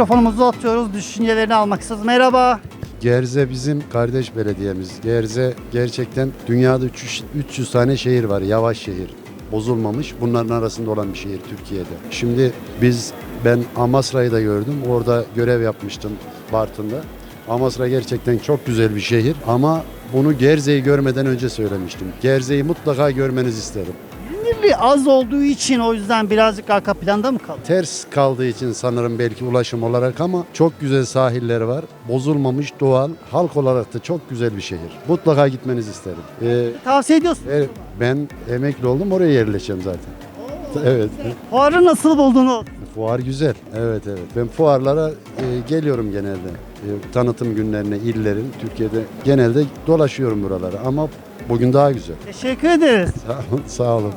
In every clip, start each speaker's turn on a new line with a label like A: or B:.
A: mikrofonumuzu atıyoruz. Düşüncelerini almak istiyoruz. Merhaba.
B: Gerze bizim kardeş belediyemiz. Gerze gerçekten dünyada 300, 300 tane şehir var. Yavaş şehir. Bozulmamış. Bunların arasında olan bir şehir Türkiye'de. Şimdi biz ben Amasra'yı da gördüm. Orada görev yapmıştım Bartın'da. Amasra gerçekten çok güzel bir şehir ama bunu Gerze'yi görmeden önce söylemiştim. Gerze'yi mutlaka görmenizi isterim.
A: Bilinirliği az olduğu için o yüzden birazcık arka planda mı kaldı?
B: Ters kaldığı için sanırım belki ulaşım olarak ama çok güzel sahilleri var. Bozulmamış doğal. Halk olarak da çok güzel bir şehir. Mutlaka gitmenizi isterim. Ee,
A: Tavsiye ediyorsun.
B: e, ben emekli oldum oraya yerleşeceğim zaten. Evet.
A: Fuarı nasıl buldunuz?
B: Fuar güzel. Evet evet. Ben fuarlara e, geliyorum genelde. E, tanıtım günlerine, illerin Türkiye'de genelde dolaşıyorum buralara ama bugün daha güzel.
A: Teşekkür ederiz.
B: Sağ olun. Sağ olun.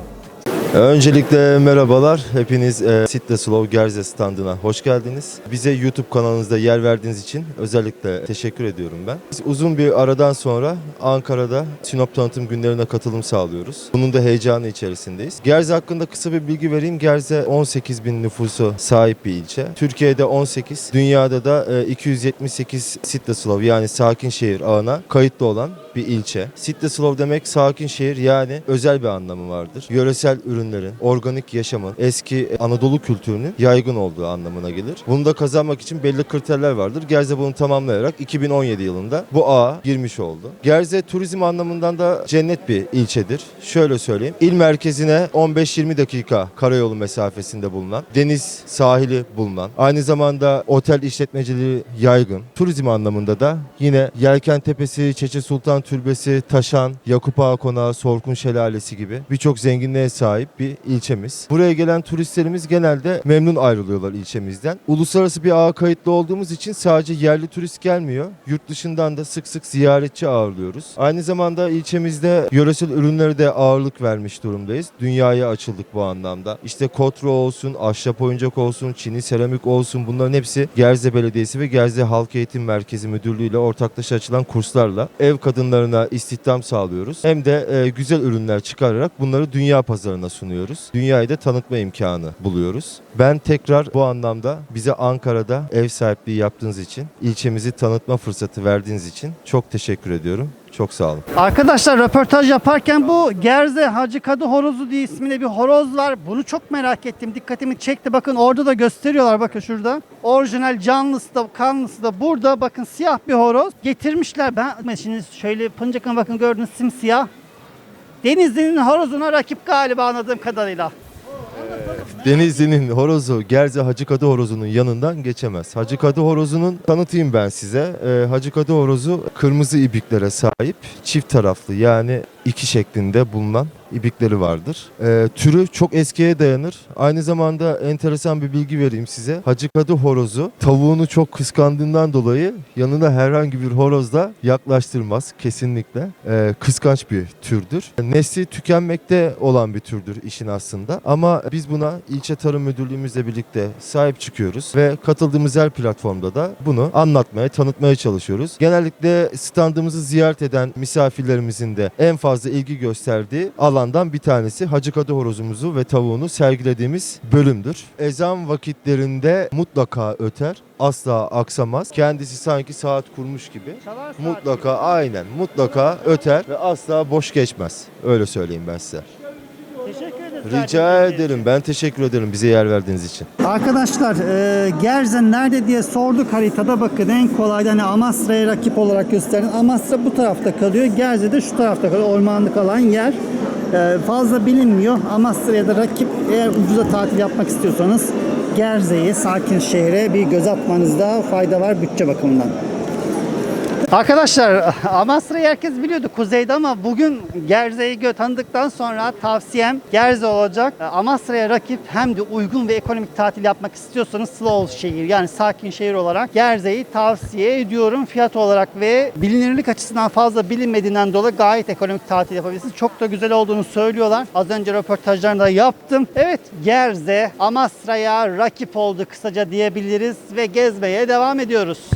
C: Öncelikle merhabalar. Hepiniz e, Sitte Slow Gerze standına hoş geldiniz. Bize YouTube kanalınızda yer verdiğiniz için özellikle teşekkür ediyorum ben. Biz uzun bir aradan sonra Ankara'da Sinop tanıtım günlerine katılım sağlıyoruz. Bunun da heyecanı içerisindeyiz. Gerze hakkında kısa bir bilgi vereyim. Gerze 18 bin nüfusu sahip bir ilçe. Türkiye'de 18, dünyada da e, 278 Sitte Slow yani sakin şehir ağına kayıtlı olan bir ilçe. Sitte Slow demek sakin şehir yani özel bir anlamı vardır. Yöresel ürünlerin, organik yaşamın, eski Anadolu kültürünün yaygın olduğu anlamına gelir. Bunu da kazanmak için belli kriterler vardır. Gerze bunu tamamlayarak 2017 yılında bu ağa girmiş oldu. Gerze turizm anlamından da cennet bir ilçedir. Şöyle söyleyeyim. İl merkezine 15-20 dakika karayolu mesafesinde bulunan, deniz sahili bulunan, aynı zamanda otel işletmeciliği yaygın. Turizm anlamında da yine Yelken Tepesi, Çeçe Sultan Türbesi, Taşan, Yakup Ağa Konağı, Sorkun Şelalesi gibi birçok zenginliğe sahip bir ilçemiz. Buraya gelen turistlerimiz genelde memnun ayrılıyorlar ilçemizden. Uluslararası bir ağa kayıtlı olduğumuz için sadece yerli turist gelmiyor. Yurt dışından da sık sık ziyaretçi ağırlıyoruz. Aynı zamanda ilçemizde yöresel ürünlere de ağırlık vermiş durumdayız. Dünyaya açıldık bu anlamda. İşte kotro olsun, ahşap oyuncak olsun, çini seramik olsun bunların hepsi Gerze Belediyesi ve Gerze Halk Eğitim Merkezi Müdürlüğü ile ortaklaşa açılan kurslarla ev kadınlarına istihdam sağlıyoruz. Hem de e, güzel ürünler çıkararak bunları dünya pazarına sunuyoruz. Dünyayı da tanıtma imkanı buluyoruz. Ben tekrar bu anlamda bize Ankara'da ev sahipliği yaptığınız için, ilçemizi tanıtma fırsatı verdiğiniz için çok teşekkür ediyorum. Çok sağ olun.
A: Arkadaşlar röportaj yaparken bu Gerze Hacı Kadı Horozu diye isminde bir horoz var. Bunu çok merak ettim. Dikkatimi çekti. Bakın orada da gösteriyorlar. Bakın şurada. Orijinal canlısı da kanlısı da burada. Bakın siyah bir horoz. Getirmişler. Ben şimdi şöyle pıncakına bakın gördünüz simsiyah. Denizli'nin horozuna rakip galiba anladığım kadarıyla.
C: Denizli'nin horozu Gerze Hacı Kadı horozunun yanından geçemez. Hacı Kadı horozunun tanıtayım ben size. Ee, Hacı Kadı horozu kırmızı ibiklere sahip, çift taraflı yani iki şeklinde bulunan ibikleri vardır. Ee, türü çok eskiye dayanır. Aynı zamanda enteresan bir bilgi vereyim size. Hacı Kadı horozu tavuğunu çok kıskandığından dolayı yanına herhangi bir horozla yaklaştırmaz kesinlikle. Ee, kıskanç bir türdür. Nesli tükenmekte olan bir türdür işin aslında. Ama biz buna ilçe tarım müdürlüğümüzle birlikte sahip çıkıyoruz ve katıldığımız her platformda da bunu anlatmaya, tanıtmaya çalışıyoruz. Genellikle standımızı ziyaret eden misafirlerimizin de en fazla ilgi gösterdiği alandan bir tanesi Hacı Kadı horozumuzu ve tavuğunu sergilediğimiz bölümdür. Ezan vakitlerinde mutlaka öter, asla aksamaz. Kendisi sanki saat kurmuş gibi.
A: Çalar
C: Mutlaka aynen mutlaka öter ve asla boş geçmez. Öyle söyleyeyim ben size. Rica ederim. Ben teşekkür ederim bize yer verdiğiniz için.
A: Arkadaşlar e, Gerzen nerede diye sorduk haritada bakın en kolay hani Amasra'ya rakip olarak gösterin. Amasra bu tarafta kalıyor. Gerze de şu tarafta kalıyor. Ormanlık alan yer. E, fazla bilinmiyor. Amasra'ya da rakip eğer ucuza tatil yapmak istiyorsanız Gerze'yi sakin şehre bir göz atmanızda fayda var bütçe bakımından. Arkadaşlar Amasra'yı herkes biliyordu kuzeyde ama bugün Gerze'yi tanıdıktan sonra tavsiyem Gerze olacak. Amasra'ya rakip hem de uygun ve ekonomik tatil yapmak istiyorsanız slow şehir yani sakin şehir olarak Gerze'yi tavsiye ediyorum. Fiyat olarak ve bilinirlik açısından fazla bilinmediğinden dolayı gayet ekonomik tatil yapabilirsiniz. Çok da güzel olduğunu söylüyorlar. Az önce röportajlarını da yaptım. Evet Gerze Amasra'ya rakip oldu kısaca diyebiliriz ve gezmeye devam ediyoruz.